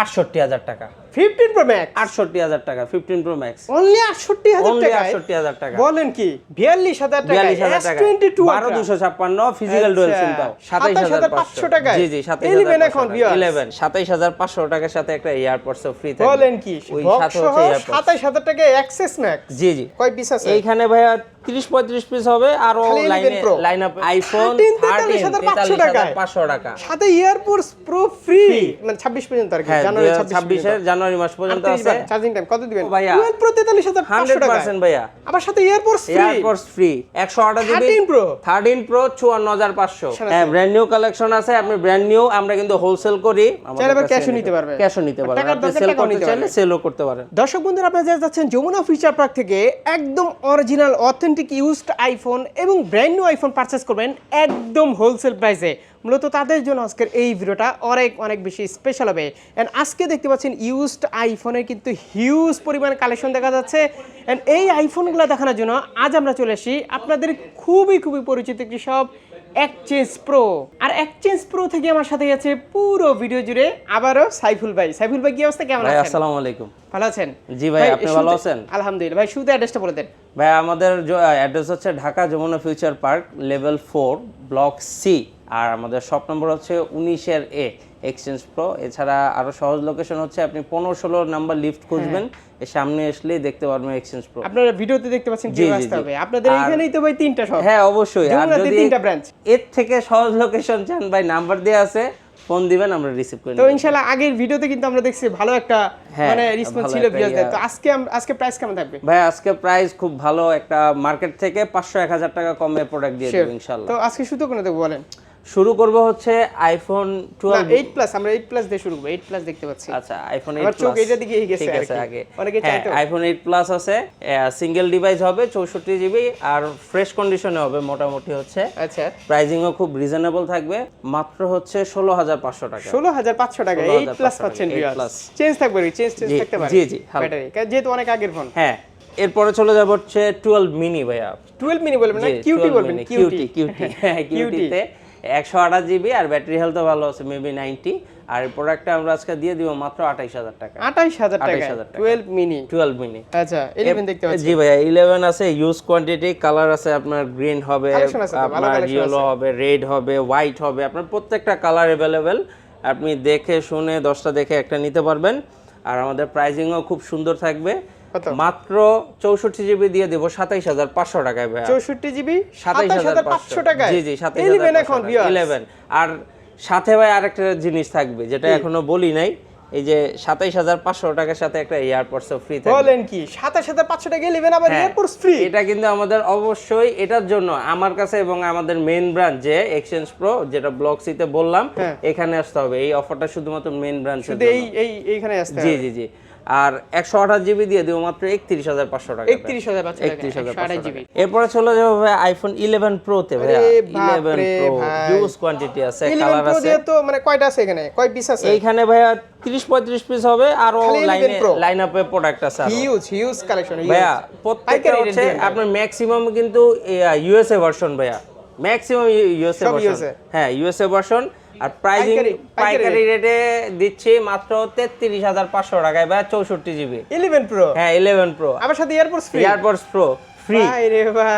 আটষট্টি হাজার টাকা। ফিফটিন প্রো ম্যাক্স আটষট্টি হাজার টাকা ফিফটিন প্রো ম্যাক্স অনলি আটষট্টি হাজার Only টাকা 68,000 টাকা। বলেন কি? বিয়াল্লিশ হাজার টাকা বিয়াল্লিশ হাজার টাকা। টোয়েন্টি টু বারো দুশো ছাপ্পান্ন ফিজিক্যাল ডুয়েল হাজার পাঁচশো 27,500 টাকায়? জি জি সাতাইশ 11 এখন viewers। ইলেভেন সাতাইশ হাজার পাঁচশো টাকার সাথে একটা এয়ারপোর্টস ফ্রি থাকবে। বলেন কি? ওই সাথে হচ্ছে টাকা অ্যাক্সেস ম্যাক্স জি জি। কয় পিস আছে? এইখানে ভাইয়া তিরিশ পঁয়ত্রিশ পিস হবে আরও খালি 11 লাইনে লাইন আপ আইফোন 43,500 তেতাল্লিশ হাজার টাকায়। পাঁচশো টাকা। সাথে ইয়ারপোর্টস প্রো ফ্রি মানে ছাব্বিশ পর্যন্ত আর কি জানুয়ারি ছাব্বিশ ছাব্বিশের জানুয়ারি মাস পর্যন্ত আছে। চার্জিং টাইম কত দিবেন? ভাইয়া, টুয়েলভ প্রো তেতাল্লিশ হাজার হান্ড্রেড টাকা পার্সেন্ট ভাইয়া। আবার সাথে ইয়ারপোর্টস ফ্রি এয়ারপোর্টস ফ্রি একশো আঠাশ জিবি 13 Pro। থার্টিন প্রো চুয়ান্ন হাজার পাঁচশো। হ্যাঁ ব্র্যান্ড নিউ কালেকশন আছে আপনি ব্র্যান্ড নিউ আমরা কিন্তু হোলসেল করি। চাইলে cash নিতে পারবে। ক্যাশও নিতে পারবেন। আপনি সেল করতে চাইলে সেলও করতে পারেন। দর্শক বন্ধুরা আপনারা যারা যাচ্ছেন যমুনা ফিউচার পার্ক থেকে একদম অরিজিনাল অথেন্টিক ইউজড আইফোন এবং ব্র্যান্ড নিউ আইফোন পারচেস করবেন একদম হোলসেল প্রাইসে মূলত তাদের জন্য আজকের এই ভিডিওটা অনেক অনেক বেশি স্পেশাল হবে। অ্যান্ড আজকে দেখতে পাচ্ছেন ইউজড আইফোনের কিন্তু হিউজ পরিমাণ কালেকশন দেখা যাচ্ছে। অ্যান্ড এই আইফোনগুলো দেখানোর জন্য আজ আমরা চলে আসি আপনাদের খুবই খুবই পরিচিত একটি সব এক্সচেঞ্জ প্রো আর এক্সচেঞ্জ প্রো থেকে আমার সাথে আছে পুরো ভিডিও জুড়ে আবারও সাইফুল ভাই। সাইফুল ভাই কি অবস্থা? কেমন আছেন? আসসালামু আলাইকুম। ভালো আছেন? জি ভাই, আপনি ভালো আছেন? আলহামদুলিল্লাহ। ভাই শুরুতে অ্যাড্রেসটা বলে দেন। ভাই আমাদের অ্যাড্রেস হচ্ছে Dhaka Jamuna future park level four block C আর আমাদের শপ নম্বর হচ্ছে উনিশের এ এক্সচেঞ্জ প্রো এছাড়া আরও সহজ লোকেশন হচ্ছে আপনি পনেরো ষোলো নাম্বার লিফট খুঁজবেন সামনে আসলে দেখতে পারবেন এক্সচেঞ্জ প্রো আপনারা ভিডিওতে দেখতে পাচ্ছেন কি জি, আসতে হবে। আপনাদের এখানেই তো ভাই তিনটা সব হ্যাঁ অবশ্যই। আর যদি তিনটা ব্রাঞ্চ এর থেকে সহজ লোকেশন চান ভাই নাম্বার দেওয়া আছে ফোন দিবেন আমরা রিসিভ করে তো ইনশাআল্লাহ আগের ভিডিওতে কিন্তু আমরা দেখছি ভালো একটা হ্যাঁ, মানে রেসপন্স ছিল ভিউয়ারদের তো আজকে আজকে প্রাইস কেমন থাকবে? ভাই আজকে প্রাইস খুব ভালো। একটা মার্কেট থেকে পাঁচশো এক হাজার টাকা কমে প্রোডাক্ট দিয়ে. দেবো ইনশাল্লাহ। তো আজকে শুধু কোনো দেবো বলেন? শুরু করব হচ্ছে আইফোন না টুয়েলভ 8 প্লাস আমরা 8 প্লাস দিয়ে শুরু করব 8 প্লাস দেখতে পাচ্ছি। আচ্ছা আইফোন আমার 8 চোখ প্লাস এইটার দিকেই গেছে ঠিক আছে আগে। অনেকে হ্যাঁ তো। আইফোন 8 প্লাস আছে সিঙ্গেল ডিভাইস হবে 64 জিবি আর ফ্রেশ কন্ডিশনে হবে মোটামুটি হচ্ছে। আচ্ছা। প্রাইজিংও খুব রিজনেবল থাকবে মাত্র হচ্ছে 16500 টাকা। 16500 টাকা 8 প্লাস পাচ্ছেন টাকা, 8 ভিউয়ার্স চেঞ্জ থাকবে চেঞ্জ চেঞ্জ থাকতে পারে। জি, জি, ব্যাটারি যেহেতু অনেক আগের ফোন হ্যাঁ এরপরে চলে যাব হচ্ছে 12 মিনি ভাইয়া। 12 মিনি বলবেন না কিউটি 12 বলবেন কিউটি কিউটি হ্যাঁ কিউটিতে একশো আঠাশ জিবি আর ব্যাটারি হেলথও ভালো আছে মেবি নাইনটি আর প্রোডাক্টটা আমরা আজকে দিয়ে দিব মাত্র আঠাইশ হাজার টাকা। 28000 টাকা। 28,000 টাকা। 12 মিনি টুয়েলভ মিনি আচ্ছা 11 দেখতে পাচ্ছি। জি ভাইয়া ইলেভেন আছে ইউজ কোয়ান্টিটি কালার আছে আপনার গ্রিন হবে আপনার ইয়েলো হবে রেড হবে হোয়াইট হবে আপনার প্রত্যেকটা কালার অ্যাভেলেবেল আপনি দেখে শুনে দশটা দেখে একটা নিতে পারবেন। আর আমাদের প্রাইজিংও খুব সুন্দর থাকবে? মাত্র চৌষট্টি জিবি দিয়ে দেবো সাতাইশ হাজার পাঁচশো টাকায় 64 জিবি? সাতাইশ হাজার 27500 টাকায়? জি জি সাতাইশ এখন ইলেভেন আর সাথে ভাই আরেকটা জিনিস থাকবে যেটা এখনও বলি নাই এই যে সাতাইশ হাজার পাঁচশো টাকার সাথে একটা এয়ারপোর্টস ফ্রি বলেন কি 27500 টাকা 11 আবার হ্যাঁ, এয়ারপোর্টস ফ্রি এটা কিন্তু আমাদের অবশ্যই এটার জন্য আমার কাছে এবং আমাদের মেইন ব্রাঞ্চ যে এক্সচেঞ্জ প্রো যেটা ব্লক সিতে বললাম হ্যাঁ। এখানে আসতে হবে। এই অফারটা শুধুমাত্র মেইন শুধু এই এই এইখানে আসতে জি জি জি। আর একশো আঠাশ জিবি দিয়ে দেবো মাত্র একত্রিশ হাজার পাঁচশো টাকা 31500 টাকা একত্রিশ হাজার 128 জিবি এরপরে চলে যাব ভাই আইফোন ইলেভেন প্রোতে ভাইয়া। আরে ইলেভেন প্রো ভাই। হিউজ কোয়ান্টিটি আছে কালার আছে। তো মানে কয়টা আছে এখানে? কয় পিস আছে? এইখানে ভাইয়া তিরিশ পঁয়ত্রিশ পিস হবে আরও খালি 11 লাইনে? লাইন আপে প্রোডাক্ট আছে হিউজ হিউজ কালেকশন ভাইয়া প্রত্যেকটা হচ্ছে আপনার ম্যাক্সিমাম কিন্তু ইউএসএ ভার্সন ভাইয়া। ম্যাক্সিমাম ইউএসএ ভার্সন হ্যাঁ ইউএসএ ভার্সন আর প্রাইজিং পাইকারি- রেটে দিচ্ছি মাত্র তেত্রিশ হাজার পাঁচশো টাকায়। বা চৌষট্টি জিবি 11 প্রো হ্যাঁ ইলেভেন প্রো আমার সাথে AirPods free AirPods pro free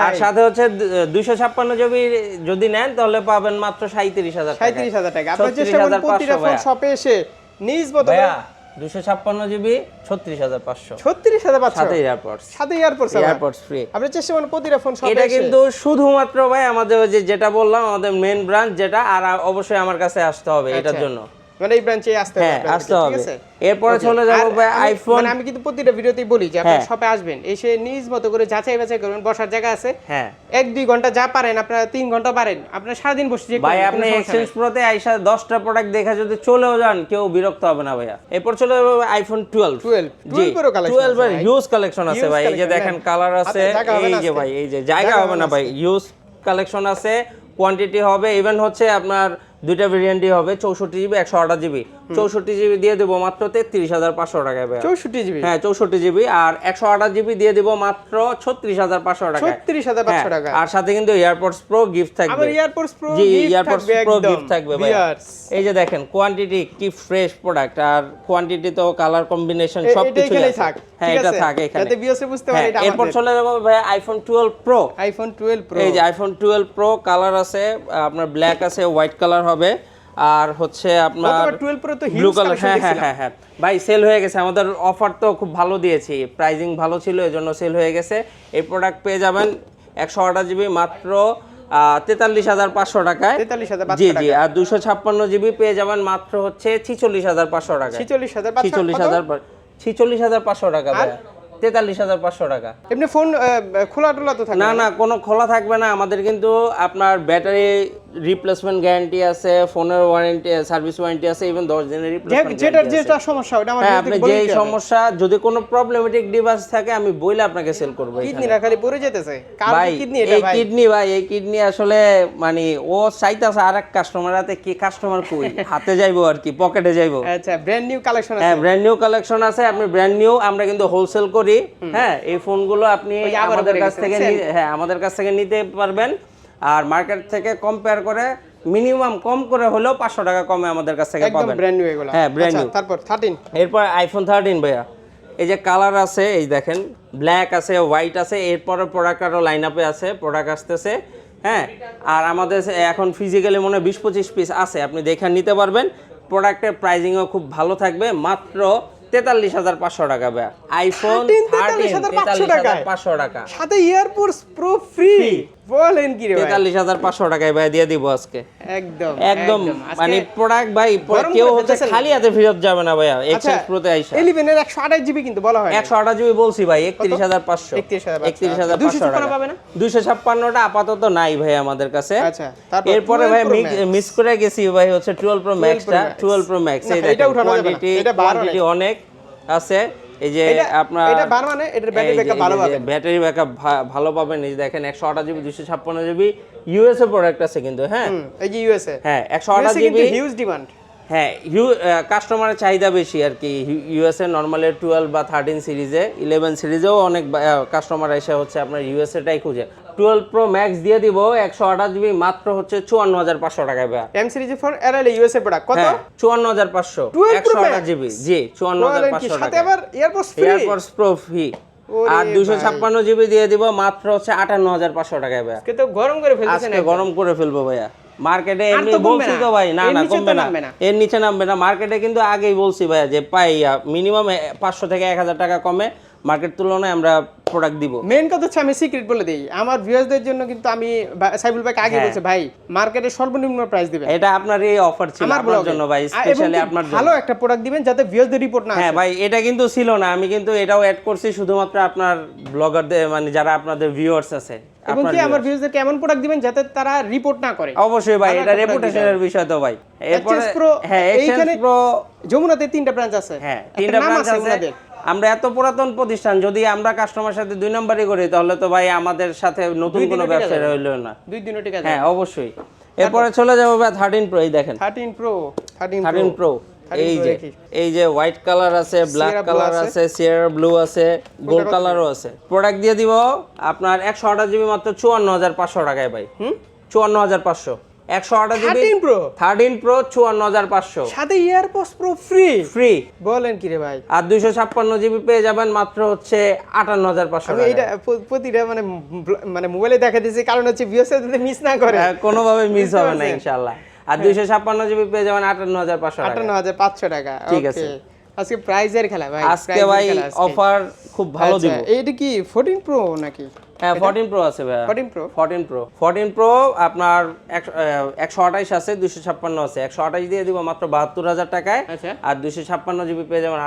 আর সাথে হচ্ছে দুইশো ছাপ্পান্ন জিবি যদি নেন তাহলে পাবেন মাত্র সাঁত্রিশ হাজার টাকা 37000 টাকা। আপনারা চেষ্টা করুন প্রতিটা ফোন শপে এসে নিজ ভাইয়া দুশো ছাপ্পান্ন জিবি ছত্রিশ হাজার পাঁচশো। 36500 সাথে এয়ারপডস সাথে এয়ারপোর্টস এয়ারপডস ফ্রি আপনি চেষ্টা করুন প্রতিটা ফোন এটা কিন্তু শুধুমাত্র ভাই আমাদের যে যেটা বললাম আমাদের মেন ব্রাঞ্চ যেটা আর অবশ্যই আমার কাছে আসতে হবে এটার আচ্ছা। জন্য। মানে এই ব্রাঞ্চে আসতে হবে হ্যাঁ আসতে হবে। আছে? এরপরে চলে যাব ভাই আইফোন মানে আমি কিন্তু প্রতিটা ভিডিওতেই বলি যে আপনি হ্যাঁ। শপে আসবেন এসে নিজ মতো করে যাচাই বাছাই করবেন বসার জায়গা আছে। হ্যাঁ। এক দুই ঘণ্টা যা পারেন আপনারা তিন ঘণ্টা পারেন আপনারা সারাদিন বসে যে ভাই আপনি এক্সচেঞ্জ। প্রোতে আইসা দশটা প্রোডাক্ট দেখে যদি চলেও যান কেউ বিরক্ত হবে না ভাইয়া। এরপর চলে যাবে আইফোন টুয়েলভ 12 12 Pro টুয়েলভ আছে ভাই। হিউজ কালেকশন আছে ভাই। এই যে দেখেন হ্যাঁ। কালার আছে জায়গা হবে এই যে ভাই এই যে জায়গা হবে হবে না ভাই। হিউজ কালেকশন আছে কোয়ান্টিটি হবে ইভেন হচ্ছে আপনার দুইটা ভেরিয়েন্টই হবে চৌষট্টি জিবি একশো আঠাশ জিবি চৌষট্টি জিবি দিয়ে দেবো মাত্র তেত্রিশ হাজার পাঁচশো টাকায় ভাইয়া। চৌষট্টি জিবি? হ্যাঁ চৌষট্টি জিবি আর একশো আঠাশ জিবি দিয়ে দিব মাত্র ছত্রিশ হাজার পাঁচশো টাকা ছত্রিশ হাজার পাঁচশো টাকা। আর সাথে কিন্তু এয়ারপোর্টস প্রো গিফট থাকবে। এয়ারপোর্টস প্রো জি এয়ারপোর্টস প্রো গিফট থাকবে ভাই এই যে দেখেন কোয়ান্টিটি কি ফ্রেশ প্রোডাক্ট আর কোয়ান্টিটি তো কালার কম্বিনেশন সব কিছু থাক হ্যাঁ এটা? থাকে এখানে। যাতে ভিউয়ার্স বুঝতে পারে হ্যাঁ, এটা এরপর চলে যাব ভাই iPhone twelve pro iPhone 12 pro এই যে আইফোন টুয়েলভ প্রো কালার আছে আপনার ব্ল্যাক আছে হোয়াইট কালার হবে। আর হচ্ছে আপনার 12 প্রো তো ব্লু কালার হ্যাঁ হ্যাঁ হ্যাঁ হ্যাঁ। ভাই সেল হয়ে গেছে। আমাদের অফার তো খুব ভালো দিয়েছি। প্রাইজিং ভালো ছিল এজন্য সেল হয়ে গেছে। এই প্রোডাক্ট পেয়ে যাবেন একশো আঠাশ জিবি মাত্র তেতাল্লিশ হাজার পাঁচশো টাকায়। 43500 জি জি আর দুশো ছাপ্পান্ন জিবি পেয়ে যাবেন মাত্র হচ্ছে ছিচল্লিশ হাজার পাঁচশো টাকা 46500 ছিচল্লিশ হাজার ছিচল্লিশ হাজার পাঁচশো টাকা ভাই। তেতাল্লিশ হাজার পাঁচশো টাকা। এমনি ফোন খোলা টোলা তো থাকে না না? কোনো খোলা থাকবে না। আমাদের কিন্তু আপনার ব্যাটারি রিপ্লেসমেন্ট গ্যারান্টি আছে ফোনের ওয়ারেন্টি সার্ভিস ওয়ারেন্টি আছে ইভেন দশ দিনের রিপ্লেসমেন্ট যেটার যেটা সমস্যা ওটা আমার হ্যাঁ আপনি হবে। সমস্যা যদি কোনো প্রবলেমেটিক ডিভাইস থাকে আমি বইলে আপনাকে সেল করব। কিডনি রাখালি পড়ে যেতেছে। ভাই কিডনি এটা এই ভাই। কিডনি ভাই এই কিডনি আসলে মানে ও চাইতাছে আর এক কাস্টমার হাতে কি কাস্টমার কই? হাতে যাইবো আর কি পকেটে যাইবো। আচ্ছা ব্র্যান্ড নিউ কালেকশন আছে। হ্যাঁ ব্র্যান্ড নিউ কালেকশন আছে আপনি ব্র্যান্ড নিউ আমরা কিন্তু হোলসেল করি। হ্যাঁ এই ফোনগুলো আপনি আমাদের কাছ থেকে হ্যাঁ আমাদের কাছ থেকে নিতে পারবেন। আর মার্কেট থেকে কম্পেয়ার করে মিনিমাম কম করে হলেও পাঁচশো টাকা কমে আমাদের কাছ থেকে পাবেন। ব্র্যান্ড নিউ এগুলো। হ্যাঁ, brand আচ্ছা, new। তারপর 13 এরপর আইফোন থার্টিন ভাইয়া। এই যে কালার আছে এই দেখেন ব্ল্যাক আছে হোয়াইট আছে এরপরে প্রোডাক্ট আরও লাইন আপে আছে প্রোডাক্ট আসতেছে হ্যাঁ। আর আমাদের এখন ফিজিক্যালি মনে হয় বিশ পঁচিশ পিস আছে আপনি দেখে নিতে পারবেন। প্রোডাক্টের প্রাইজিংও খুব ভালো থাকবে মাত্র তেতাল্লিশ হাজার পাঁচশো টাকা ভাইয়া। আইফোন 13, থার্টিন 43,500 তেতাল্লিশ হাজার। পাঁচশো টাকা। সাথে এয়ারপোর্টস প্রো ফ্রি বলেন কি রে ভাই? তেতাল্লিশ হাজার পাঁচশো টাকায় ভাই দিয়ে দিব আজকে। একদম একদম মানে প্রোডাক্ট ভাই কেউ হচ্ছে খালি হাতে ফেরত যাবে না ভাইয়া আচ্ছা এক্সচেঞ্জ প্রোতে আইসা। 11 এর 128 জিবি কিন্তু বলা হয় একশো আঠাশ জিবি বলছি ভাই একত্রিশ হাজার পাঁচশো। 31,500 একত্রিশ 256 পাবে না? দুইশো ছাপ্পান্নটা আপাতত নাই ভাই আমাদের কাছে। আচ্ছা, এরপরে ভাই মিস করে গেছি ভাই হচ্ছে টুয়েলভ প্রো ম্যাক্সটা Max। টুয়েলভ প্রো ম্যাক্স এটা উঠানো যাবে এটা কোয়ান্টিটি অনেক আছে। এই যে আপনার এটা বার মানে এটার ব্যাটারি ব্যাকআপ ভালো পাবে ব্যাটারি ব্যাকআপ ভালো পাবেন। এই দেখেন জিবি দুইশো ছাপ্পান্ন জিবি ইউএসএ প্রোডাক্ট আছে কিন্তু হ্যাঁ? এই যে ইউএসএ হ্যাঁ জিবি হিউজ ডিমান্ড হ্যাঁ ইউ কাস্টমারের চাহিদা বেশি আর কি। ইউএসএ নর্মালি টুয়েলভ বা থার্টিন সিরিজে ইলেভেন সিরিজেও অনেক কাস্টমার এসে হচ্ছে আপনার ইউএসএটাই খুঁজে। টুয়েলভ প্রো ম্যাক্স দিয়ে দিব একশো আঠাশ জিবি মাত্র হচ্ছে চুয়ান্ন হাজার পাঁচশো টাকায় ভাইয়া এম সিরিজ ফোন এল ইউএসএ প্রোডাক্ট কত? হ্যাঁ চুয়ান্ন হাজার পাঁচশো একশো আঠাশ জিবি জি চুয়ান্ন হাজার পাঁচশো সাথে টাকা আবার এয়ারপোর্টস ফ্রি এয়ারপোর্টস প্রো ফি আর দুশো ভাই। ছাপ্পান্ন জিবি দিয়ে দিব মাত্র হচ্ছে আটান্ন হাজার পাঁচশো টাকায় ভাইয়া কিন্তু গরম করে ফেলতেছেন গরম করে ফেলব ভাইয়া। মার্কেটে এমনি বলছি তো ভাই না না কমবে না। এর নিচে নামবে না। মার্কেটে কিন্তু আগেই বলছি ভাইয়া যে পাই মিনিমাম পাঁচশো থেকে এক হাজার টাকা কমে মার্কেট তুলনায় আমরা প্রোডাক্ট দিব। মেন কথা হচ্ছে আমি সিক্রেট বলে দিই। আমার ভিউয়ার্সদের জন্য কিন্তু আমি সাইবুল ভাইকে আগে হ্যাঁ। বলছে ভাই মার্কেটে সর্বনিম্ন প্রাইস দিবেন। এটা আপনার এই অফার ছিল আমার জন্য ভাই স্পেশালি আপনার জন্য। ভালো একটা প্রোডাক্ট দিবেন যাতে ভিউয়ার্সদের রিপোর্ট না হ্যাঁ ভাই এটা কিন্তু ছিল না। আমি কিন্তু এটাও অ্যাড করছি শুধুমাত্র আপনার ব্লগারদের মানে যারা আপনাদের ভিউয়ার্স আছে। এবং কি আমার ভিউয়ার্সদেরকে এমন প্রোডাক্ট দিবেন যাতে তারা রিপোর্ট না করে? অবশ্যই ভাই এটা রেপুটেশনের বিষয় তো ভাই। এরপরে হ্যাঁ এইখানে- প্রো যমুনাতে তিনটা ব্রাঞ্চ আছে। হ্যাঁ তিনটা ব্রাঞ্চ আছে আমরা এত পুরাতন প্রতিষ্ঠান যদি আমরা কাস্টমার সাথে দুই নাম্বারই করি তাহলে তো ভাই আমাদের সাথে নতুন কোনো ব্যবসা রইল না। দুই দিনও ঠিক আছে হ্যাঁ অবশ্যই। এরপরে চলে যাব ভাই থার্টিন প্রো এই দেখেন। থার্টিন প্রো থার্টিন প্রো 13 এই যে এই যে হোয়াইট কালার আছে ব্ল্যাক কালার আছে। সিয়ার ব্লু আছে গোল্ড কালারও আছে। প্রোডাক্ট দিয়ে দিব আপনার একশো আঠাশ জিবি মাত্র চুয়ান্ন হাজার পাঁচশো টাকায় ভাই। হুম? চুয়ান্ন হাজার পাঁচশো। একশো আঠাশ জিবি প্রো থার্টিন প্রো চুয়ান্ন হাজার পাঁচশো। সাথে প্রো ফ্রি ফ্রি বলেন কি রে ভাই। আর দুইশো ছাপ্পান্ন জিবি পেয়ে যাবেন মাত্র হচ্ছে আটান্ন হাজার পাঁচশো এইটা প্রতিটা মানে মানে মোবাইলে দেখা দিয়েছি কারণ হচ্ছে যাতে মিস না করে। কোনোভাবে মিস হবে না ইনশাল্লাহ আর দুইশো ছাপ্পান্ন জিবি পেয়ে যাবেন আটান্ন হাজার পাঁচশো টাকা। আটান্ন হাজার পাঁচশো টাকা ঠিক আছে। আজকে প্রাইজের খেলা ভাই আজকে ভাই অফার খুব ভালো আচ্ছা, দিব। এটা কি ফোরটিন প্রো নাকি? হ্যাঁ প্রো আছে ভাইয়া। 14 Pro? Fourteen pro fourteen pro আপনার একশো- আহ, একশো আঠাইশ আছে দুশো ছাপ্পান্ন আছে। একশো আঠাইশ দিয়ে দিব মাত্র বাহাত্তর হাজার টাকায় আচ্ছা। আর দুশো ছাপ্পান্ন জিবি পেয়ে যাবেন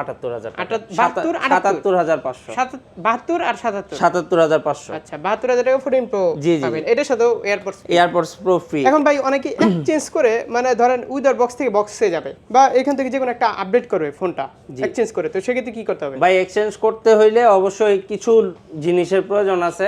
টাকা। আর সাতাত্তর? সাতাত্তর হাজার পাঁচশো। আচ্ছা বাহাত্তর হাজার টাকা ফোরটিন প্রো জি, জি। পাবেন। এটার সাথেও প্রো ফ্রি এখন ভাই অনেকে এক্সচেঞ্জ করে মানে ধরেন উইদার বক্স থেকে বক্সে যাবে বা এখান থেকে যে কোনো একটা আপডেট করবে ফোনটা এক্সচেঞ্জ করে। তো সেক্ষেত্রে কি করতে হবে? ভাই এক্সচেঞ্জ করতে হইলে অবশ্যই কিছু জিনিসের প্রয়োজন আছে।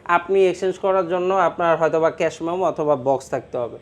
আপনি এক্সচেঞ্জ করার জন্য আপনার হয়তো বা ক্যাশ মেমো অথবা বক্স থাকতে হবে।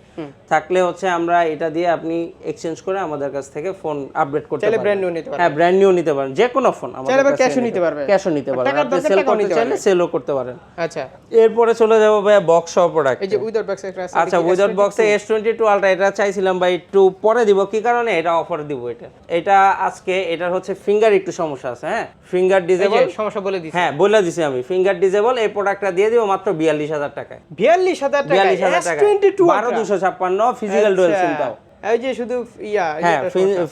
থাকলে হচ্ছে আমরা এটা দিয়ে আপনি এক্সচেঞ্জ করে আমাদের কাছ থেকে ফোন আপডেট করতে পারবেন। ব্র্যান্ড নিউ নিতে পারবে হ্যাঁ ব্র্যান্ড নিউ নিতে পারেন যে কোনো ফোন চাইলে আবার ক্যাশও নিতে পারবে ক্যাশও নিতে পারবেন। আপনি সেল করতে চাইলে সেলও করতে পারেন। আচ্ছা। এরপরে চলে যাব ভাইয়া বক্স সহ প্রোডাক্ট এই যে উইদাউট ব্যাক একটা আছে আচ্ছা উইদাউট বক্সে এস টোয়েন্টি টু আলট্রা এটা চাইছিলাম ভাই একটু পরে দিব। কি কারণে? এটা অফার দিব এটা। এটা আজকে এটার হচ্ছে ফিঙ্গার একটু সমস্যা আছে হ্যাঁ? ফিঙ্গার ডিজেবল সমস্যা বলে দিছি। হ্যাঁ বলে দিছি আমি। ফিঙ্গার ডিজেবল এই প্রোডাক্টটা দিয়ে দিব মাত্র বিয়াল্লিশ হাজার টাকায়। বিয়াল্লিশ হাজার টাকা বিয়াল্লিশ হাজার টাকা S22 বারো দুশো ছাপ্পান্ন ফিজিক্যাল ডুয়েল সিমটাও এই যে শুধু ইয়া হ্যাঁ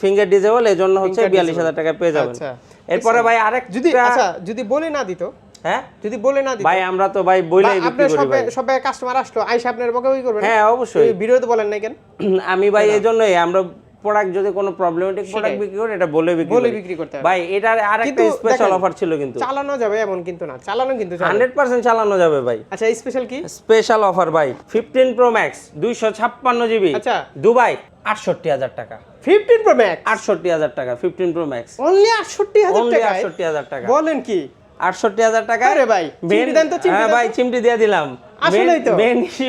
ফিঙ্গার ডিজেবল এই জন্য হচ্ছে বিয়াল্লিশ হাজার পেয়ে যাবেন। আচ্ছা। এরপরে ভাই আরেক যদি আচ্ছা যদি বলে না দিত? হ্যাঁ? যদি বলে না ভাই আমরা তো ভাই বইলাই বিক্রি আপনার করি সবে ভাই। কাস্টমার আসলো আইসা আপনার বকাবকি করবেন? হ্যাঁ অবশ্যই। ভিডিওতে বলেন নাই কেন? আমি ভাই এই জন্যই আমরা প্রোডাক্ট যদি কোনো প্রবলেমেটিক প্রোডাক্ট বিক্রি করি এটা বলে বিক্রি বলে বিক্রি করতে ভাই এটার আরেকটা কিন্তু স্পেশাল অফার ছিল কিন্তু। চালানো যাবে এমন কিন্তু না চালানো কিন্তু যাবে। হান্ড্রেড পার্সেন্ট চালানো যাবে ভাই। আচ্ছা স্পেশাল কি? স্পেশাল অফার ভাই ফিফটিন প্রো ম্যাক্স দুইশো ছাপ্পান্ন জিবি আচ্ছা। দুবাই আটষট্টি হাজার টাকা। ফিফটিন প্রো ম্যাক্স আটষট্টি হাজার টাকা ফিফটিন প্রো ম্যাক্স অনলি আটষট্টি হাজার টাকা আটষট্টি হাজার টাকা। বলেন কি? আটষট্টি হাজার টাকা আরে ভাই, চিমটি দেন তো, চিমটি হ্যাঁ ভাই চিমটি দিয়ে দিলাম। আসলেই তো। মেন ইস্যু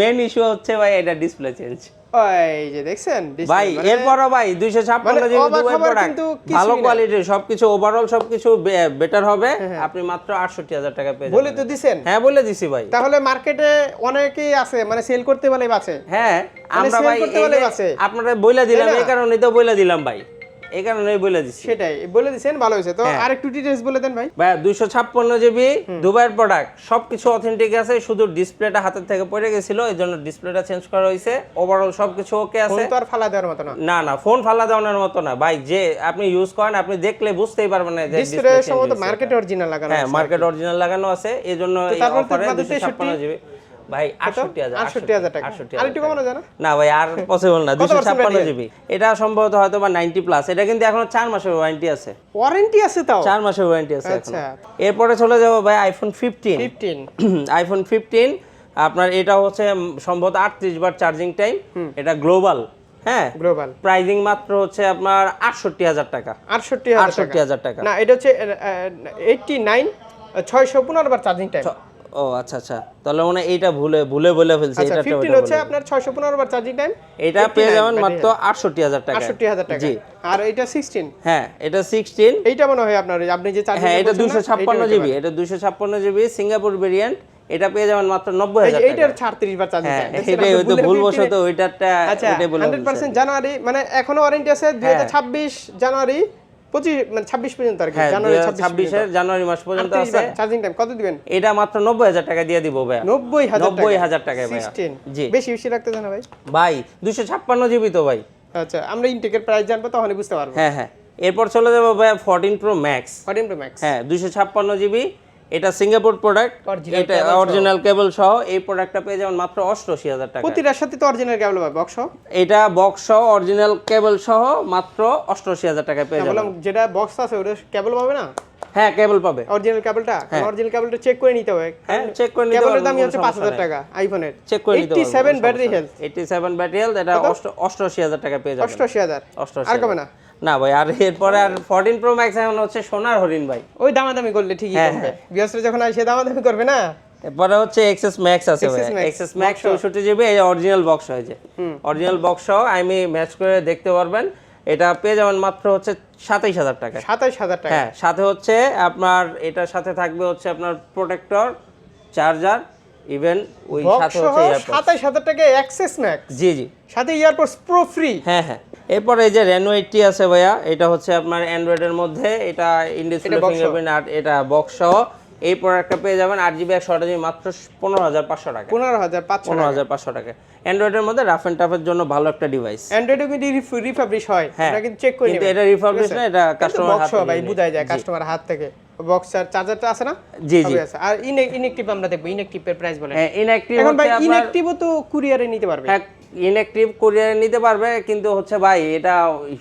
মেন ইস্যু হচ্ছে ভাই এটা ডিসপ্লে চেঞ্জ ওই যে দেখছেন ভাই মানে- এরপরও ভাই মানে জিবি দুবাই প্রোডাক্ট ভালো কোয়ালিটির সবকিছু ওভারঅল সবকিছু বেটার হবে। আপনি মাত্র আটষট্টি হাজার টাকা পেয়ে বলে তো হ্যাঁ বলে দিছি ভাই। তাহলে মার্কেটে অনেকেই আছে মানে সেল করতে বলে বাঁচে। হ্যাঁ আমরা ভাই বাঁচে। আপনারা বইলা দিলাম এই কারণে তো বইলা দিলাম ভাই। এই কারণেই বলে দিছি। সেটাই বলে দিছেন ভালো হয়েছে। তো হ্যাঁ। আরেকটু ডিটেলস বলে দেন ভাই। ভাই দুইশো ছাপ্পান্ন জিবি দুবাইয়ের প্রোডাক্ট সবকিছু অথেন্টিক আছে শুধু ডিসপ্লেটা হাতের থেকে পড়ে গেছিল এই জন্য ডিসপ্লেটা চেঞ্জ করা হয়েছে। ওভারঅল সবকিছু ওকে ফোন আছে তো আর ফালা দেওয়ার মতো না। না না ফোন ফালা দেওয়ানোর মতো না। ভাই যে আপনি ইউজ করেন আপনি দেখলে বুঝতেই পারবেন না যে ডিসপ্লে সম্ভবত মার্কেটে অরিজিনাল লাগানো হ্যাঁ মার্কেট অরিজিনাল লাগানো আছে এই জন্য এই অফারে মাত্র 256 জিবি ভাই 68000 68000 টাকা। আরেকটু কমানো যায় না? না ভাই আর পসিবল না কত percent 256 জিবি এটা সম্ভবত হয়তো বা 90 প্লাস এটা কিন্তু এখনও 4 মাসের ওয়ারেন্টি আছে। ওয়ারেন্টি আছে তাও? 4 মাসের ওয়ারেন্টি আছে এখন। আচ্ছা। এরপরে চলে যাব ভাই আইফোন 15 ফিফটিন আইফোন 15 আপনার এটা হচ্ছে সম্ভবত 38 বার চার্জিং টাইম এটা গ্লোবাল হ্যাঁ? গ্লোবাল প্রাইজিং মাত্র হচ্ছে আপনার 68000 টাকা। আটষট্টি হাজার টাকা। 68000 টাকা। না এটা হচ্ছে এইটটি নাইন ছয়শো পনেরো বার চার্জিং টাইম ও আচ্ছা আচ্ছা। তাহলে মানে এইটা ভুলে ভুলে বলে ফেলছি আচ্ছা এটা ফিফটিন হচ্ছে আপনার ছয়শো পনেরো বার চার্জিং টাইম এটা পেয়ে যাবেন মাত্র আটষট্টি হাজার টাকা আটষট্টি হাজার টাকা জি। আর এটা সিক্সটিন হ্যাঁ এটা সিক্সটিন এইটা মনে হয় আপনার আপনি যে চার্জিং হ্যাঁ এটা দুশো ছাপ্পান্ন জিবি এটা দুশো ছাপ্পান্ন জিবি সিঙ্গাপুর ভেরিয়েন্ট এটা পেয়ে যাবেন মাত্র নব্বই হাজার টাকা এইটার ছাড়ত্রিশ বার চার্জিং হ্যাঁ টাইম এটাই হয়তো ভুলবশত ওইটারটা আচ্ছা ওইটাই বলে হান্ড্রেড পার্সেন্ট জানুয়ারি মানে এখনও ওয়ারেন্টি আছে দুই হাজার ছাব্বিশ জানুয়ারি পঁচিশ মানে ছাব্বিশ পর্যন্ত আর কি হ্যাঁ জানুয়ারি ছাব্বিশের জানুয়ারি মাস পর্যন্ত আছে। চার্জিং টাইম কত দিবেন? এটা মাত্র নব্বই হাজার টাকা দিয়ে দিব ভাইয়া। নব্বই হাজার নব্বই হাজার টাকায় ভাইয়া। জি। বেশি বেশি রাখতে না ভাই? ভাই দুশো ছাপ্পান্ন জিবি তো ভাই। আচ্ছা আমরা ইনটেকের প্রাইস জানব তখনই বুঝতে পারব। হ্যাঁ হ্যাঁ। এরপর চলে যাব ভাইয়া fourteen pro max fourteen pro max হ্যাঁ দুশো ছাপ্পান্ন জিবি এটা সিঙ্গাপুর প্রোডাক্ট এটা। অরিজিনাল কেবল সহ। এই প্রোডাক্টটা পেয়ে যাবেন মাত্র অষ্টআশি হাজার টাকা। প্রতিটার সাথে তো অরিজিনাল কেবল পাবে বক্স এটা বক্স সহ অরিজিনাল কেবল সহ মাত্র অষ্টআশি হাজার টাকায় পেয়ে যাবেন। বললাম যেটা বক্স আছে ওটা কেবল পাবে না? হ্যাঁ কেবল পাবে। অরিজিনাল কেবলটা অরিজিনাল কেবলটা চেক করে নিতে হবে। হ্যাঁ চেক করে নিতে হবে কেবলের কোনো হচ্ছে পাঁচ সমস্যা হাজার নেই। টাকা আইফোনের চেক করে নিতে eighty seven battery health eighty seven battery health এটা অষ্টআশি হাজার টাকা পেয়ে যাবেন। অষ্টআশি হাজার। অষ্টআশি আর কমে না? না ভাই আর এরপরে আর ফোরটিন প্রো ম্যাক্স এখন হচ্ছে সোনার হরিণ ভাই। ওই দামাদামি করলে ঠিকই হ্যাঁ, কমবে বিয়াসরে যখন আসে দামাদামি করবে না? এরপরে হচ্ছে এক্সএস ম্যাক্স আছে ভাই। এক্সএস ম্যাক্স চৌষট্টি জিবি এই অরিজিনাল বক্স হয়েছে অরিজিনাল বক্স সহ আমি ম্যাচ করে দেখতে পারবেন। এটা পেয়ে যাবেন মাত্র হচ্ছে সাতাইশ হাজার টাকা। সাতাইশ হাজার টাকা। হ্যাঁ সাথে হচ্ছে আপনার এটার সাথে থাকবে হচ্ছে আপনার প্রোটেক্টর চার্জার ইভেন ওই সাথে হচ্ছে সাতাইশ হাজার টাকা অ্যাক্সেস ম্যাক্স জি জি। সাথে ইয়ারপডস প্রো ফ্রি হ্যাঁ হ্যাঁ। এরপর এই যে রেনো এইটটি আছে ভাইয়া এটা হচ্ছে আপনার অ্যান্ড্রয়েডের মধ্যে এটা ইনডিসপ্লে। ফিঙ্গারপ্রিন্ট আর এটা বক্স সহ। এই প্রোডাক্টটা পেয়ে যাবেন আট জিবি একশো জিবি মাত্র পনেরো হাজার পাঁচশো টাকা। পনেরো হাজার পাঁচশো পনেরো হাজার পাঁচশো টাকা। অ্যান্ড্রয়েডের মধ্যে রাফ অ্যান্ড টাফের জন্য ভালো একটা ডিভাইস অ্যান্ড্রয়েডও কিন্তু রিফাবলিশ হয়। হ্যাঁ, এটা কিন্তু চেক করে কিন্তু এটা ঠিক না, এটা customer box ভাই বুঝাই যায় কাস্টমার হাত থেকে। বক্স আর চার্জারটা আছে না? জি, জি। আছে। আর ইনএক্টিভ আমরা দেখব ইনএক্টিভের প্রাইস বলে হ্যাঁ ইনঅ্যাক্টিভ এখন ভাই ইনএক্টিভও তো কুরিয়ারে নিতে পারবে। হ্যাঁ ইনঅ্যাক্টিভ কুরিয়ারে নিতে পারবে কিন্তু হচ্ছে ভাই এটা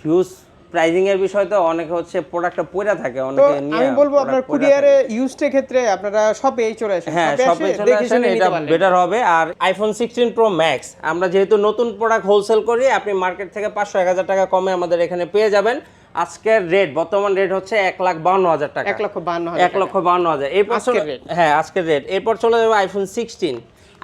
হিউজ প্রাইজিং এর বিষয় তো অনেকে হচ্ছে প্রোডাক্টটা পড়ে থাকে অনেকে নিয়ে আমি বলব আপনার কুরিয়ারে ইউজটের ক্ষেত্রে আপনারা শপে চলে আসেন হ্যাঁ শপে চলে আসেন এটা বেটার হবে। আর আইফোন সিক্সটিন প্রো ম্যাক্স আমরা যেহেতু নতুন প্রোডাক্ট হোলসেল করি আপনি মার্কেট থেকে পাঁচশো এক হাজার টাকা কমে আমাদের এখানে পেয়ে যাবেন। আজকের রেট বর্তমান রেট হচ্ছে এক লাখ বাউন্ন হাজার টাকা। এক লক্ষ বান্ন এক লক্ষ বাউন্ন হাজার। এরপর। হ্যাঁ আজকের রেট এরপর চলে যাবে আইফোন সিক্সটিন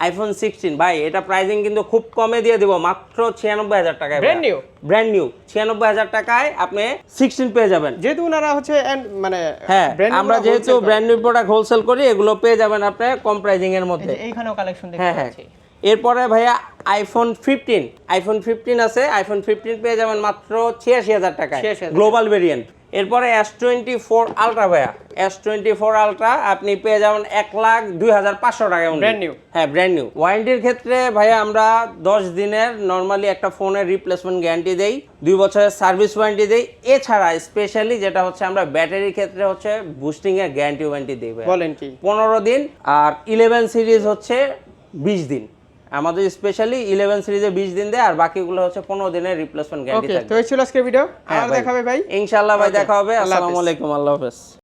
আইফোন সিক্সটিন ভাই এটা প্রাইসিং কিন্তু খুব কমে দিয়ে দিব মাত্র ছিয়ানব্বই হাজার টাকায় Brand new? ব্র্যান্ড নিউ ছিয়ানব্বই হাজার টাকায় আপনি সিক্সটিন পেয়ে যাবেন। যেহেতু ওনারা হচ্ছে and মানে হ্যাঁ brand new আমরা যেহেতু। ব্র্যান্ড নিউ প্রোডাক্ট হোলসেল করি এগুলো পেয়ে যাবেন আপনি কম প্রাইজিং এর মধ্যে। এইখানেও কালেকশন দেখতে হ্যাঁ হ্যাঁ। পাচ্ছি। এরপরে ভাইয়া আইফোন ফিফটিন আইফোন ফিফটিন আছে আইফোন ফিফটিন পেয়ে যাবেন মাত্র ছিয়াশি হাজার টাকায়। গ্লোবাল ভেরিয়েন্ট এরপরে এস টোয়েন্টি ফোর আলট্রা ভাইয়া। এস টোয়েন্টি ফোর আলট্রা আপনি পেয়ে যাবেন এক লাখ দুই হাজার পাঁচশো টাকা Brand new? হ্যাঁ ব্র্যান্ড নিউ ওয়ারেন্টির ক্ষেত্রে ভাইয়া আমরা দশ দিনের নর্মালি একটা ফোনের রিপ্লেসমেন্ট গ্যারান্টি দেই দুই বছরের সার্ভিস ওয়ারেন্টি দেই। এছাড়া স্পেশালি যেটা হচ্ছে আমরা ব্যাটারির ক্ষেত্রে হচ্ছে বুস্টিং এর গ্যারান্টি ওয়ারেন্টি দিই। বলেন কি? পনেরো দিন আর ইলেভেন সিরিজ হচ্ছে বিশ দিন। আমাদের স্পেশালি ইলেভেন সিরিজে বিশ দিন দেয় আর বাকিগুলো হচ্ছে পনেরো দিনের রিপ্লেসমেন্ট গ্যারান্টি থাকে তো থাকবে। এই ছিল আজকের ভিডিও হ্যাঁ আর ভাই। দেখাবে ভাই। ইনশাল্লাহ ভাই দেখা হবে। আসসালামু। আলাইকুম আল্লাহ হাফেজ।